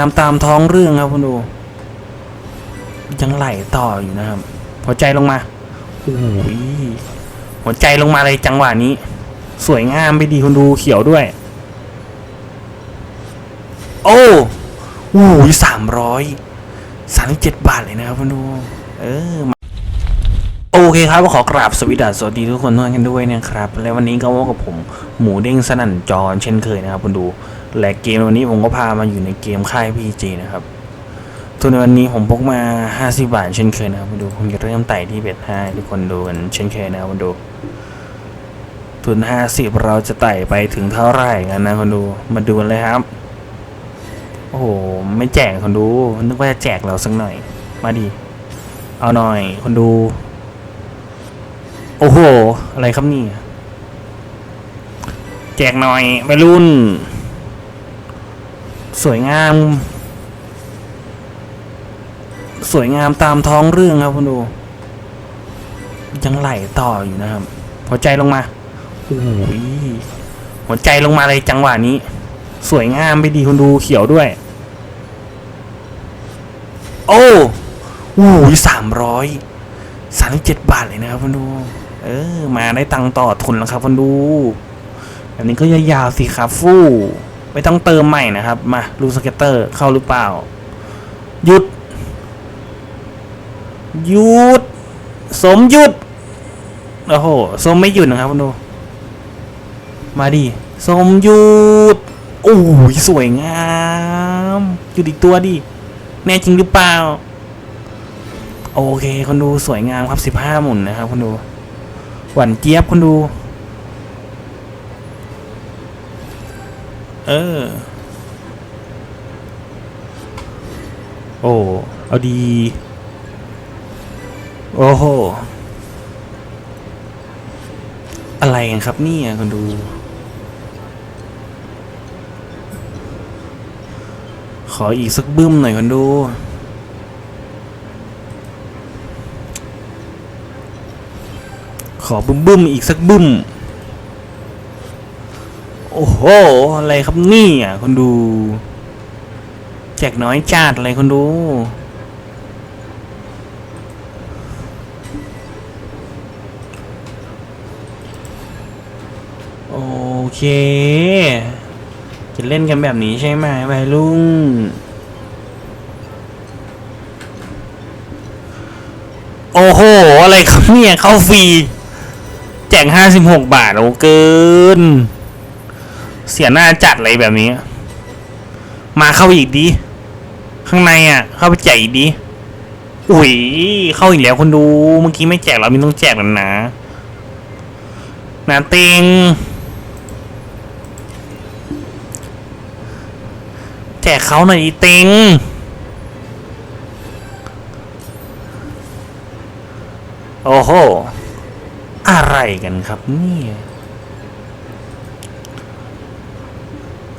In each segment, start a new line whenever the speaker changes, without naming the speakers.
ตามตามท้องเรื่องครับคุณดู ยังไหลต่ออยู่นะครับ หัวใจลงมาโอ้ยหัวใจลงมาเลยจังหวะนี้ สวยงามไปดีคุณดูเขียวด้วย โอ้โหสามร้อยสามสิบเจ็ดบาทเลยนะครับคุณดู เออโอเคครับก็ขอกราบสวสดีสวัสดีทุกคนทุกท่านกันด้วยนะครับ และวันนี้ก็ว่ากับผมหมูเด้งสนั่นจอนเช่นเคยนะครับคุณดู แหละเกมวันนี้ผมก็พามาอยู่ในเกมค่ายพีจนะครับ ทุนในวันนี้ผมพกมา 50 บาทเช่นเคยนะครับคุณดูผมจะเริ่มไต่ที่เบ็ดห้าทุกคนดูกันเช่นเคยนะครับคุณดู ทุน 50 เราจะไต่ไปถึงเท่าไหร่กันนะคนดู มาดูกันเลยครับ โอ้โห ไม่แจกคนดู นึกว่าจะแจกเราสักหน่อย มาดิเอาหน่อยคนดู โอ้โห อะไรครับนี่ แจกหน่อยไปรุ่น สวยงาม สวยงามตามท้องเรื่องครับคุณดู ยังไหลต่ออยู่นะครับ หัวใจลงมาโอ้ยหัวใจลงมาเลยจังหวะนี้ สวยงามไปดีคุณดูเขียวด้วย โอ้โหสามร้อยสามสิบเจ็ดบาทเลยนะครับคุณดู เออ มาได้ตังต่อทุนแล้วครับคุณดู แบบนี้ก็ยาวๆสิครับฟู่ ไม่ต้องเติมใหม่นะครับ มาลูสเก็ตเตอร์เข้าหรือเปล่า หยุด หยุด สมหยุด โอ้โห สมไม่หยุดนะครับคุณดู มาดิ สมหยุด โอ้ยสวยงามหยุดอีกตัวดิ แน่จริงหรือเปล่า โอเคคนดูสวยงามครับสิบห้าหมุนนะครับคนดู หวานเจี๊ยบคนดู เออ โอ้ เอาดี โอ้โห อะไรกันครับนี่ยคนดู ขออีกสักบึ้มหน่อยคนดูขอบึ้มบึ้มๆอีกสักบึ้ม โอ้โห อะไรครับนี่ยคนดู แจกน้อยจัดอะไรคนดู โอเค จะเล่นกันแบบนี้ใช่ไหมวัยรุ่นโอ้โห อะไรครับเนี่ย เข้าฟรี แจกห้าสิบหกบาท โอ้เกิน เสียหน้าจัดอะไรแบบนี้ มาเข้าอีกดิข้างในอะ เข้าไปแจกอีกดิอุ้ย เข้าอีกแล้วคนดู เมื่อกี้ไม่แจกเราไม่ต้องแจกแล้วนะนาเต็งแจกเขาหน่อยเต็งโอ้โห อะไรกันครับเนี่ย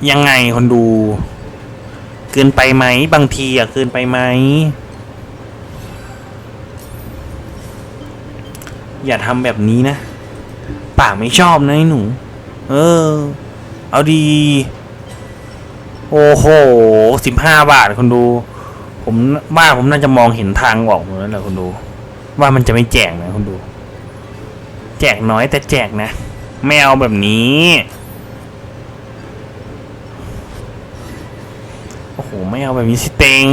ยังไงคนดู เกินไปไหม บางทีอะเกินไปไหม อย่าทำแบบนี้นะป่าไม่ชอบนะไอ้หนู เออ เอาดี โอ้โหสิบห้าบาทคนดู ผมว่าผมน่าจะมองเห็นทางออกหมดแล้วแหละคนดู ว่ามันจะไม่แจกนะคนดู แจกน้อยแต่แจกนะ ไม่เอาแบบนี้ โอ้โห ไม่เอาแบบนี้สิเต็ง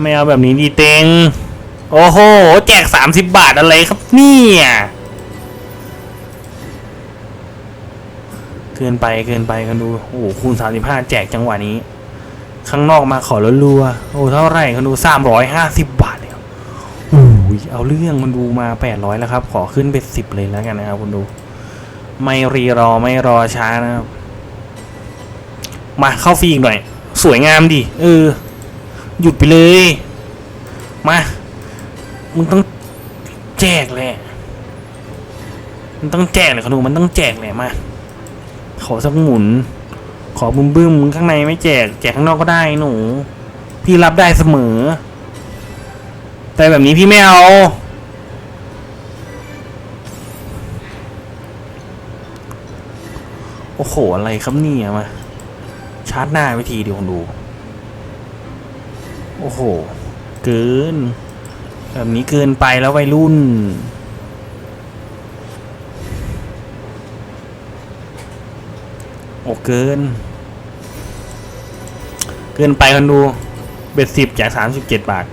ไม่เอาแบบนี้ดีเต็ง โอ้โห แจกสามสิบบาทอะไรครับเนี่ยเกินไปเกินไปกันดู โอ้โหคูณสามสิบห้าแจกจังหวะนี้ ข้างนอกมาขอรัว โอ้เท่าไหร่กันดูสามร้อยห้าสิบบาทเลยครับโอ้ยเอาเรื่องมันดูมาแปดร้อยแล้วครับ ขอขึ้นเป็นสิบเลยแล้วกันนะครับคุณดู ไม่รีรอไม่รอช้านะครับ มาเข้าฟรีอีกหน่อย สวยงามดิเออ หยุดไปเลย มา มึงต้องแจกแหละมันต้องแจกเลยคุณดูมันต้องแจกแหละมา ขอสักหมุน ขอบึ้มบึ้มข้างในไม่แจก แจกข้างนอกก็ได้หนู พี่รับได้เสมอ แต่แบบนี้พี่ไม่เอา อ้โห อะไรครับเนี่ยมา ชาร์จหน้าไปทีเดียวคนดู โอ้โห เกิน แบบนี้เกินไปแล้ววัยรุ่น โอ้เกิน เกินไปคนดู เบ็ดสิบจากสามสิบเจ็ดบาท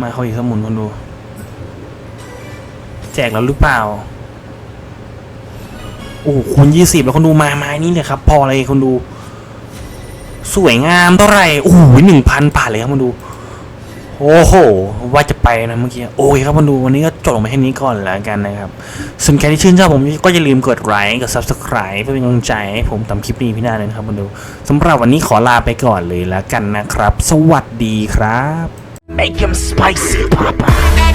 มาเขาอีกสมุนคนดู แจกแล้วหรือเปล่า โอ้โหคูณยี่สิบแล้วคนดูมาไม้นี้เนี่ยครับ พอเลยคนดู สวยงามเท่าไหร่โอ้โหหนึ่งพันบาทเลยครับคนดู โอ้โห ว่าจะไปนะเมื่อกี้โอเคครับคนดูวันนี้ก็จบลงไปแค่นี้ก่อนแล้วกันนะครับส่วนใครที่ชื่นชอบผมก็อย่าลืมกดไลค์กด subscribe เพื่อเป็นกำลังใจให้ผมทำคลิปนี้พี่นาเลยนะครับคนดูสำหรับวันนี้ขอลาไปก่อนเลยแล้วกันนะครับ สวัสดีครับ
Make him spicy, Papa.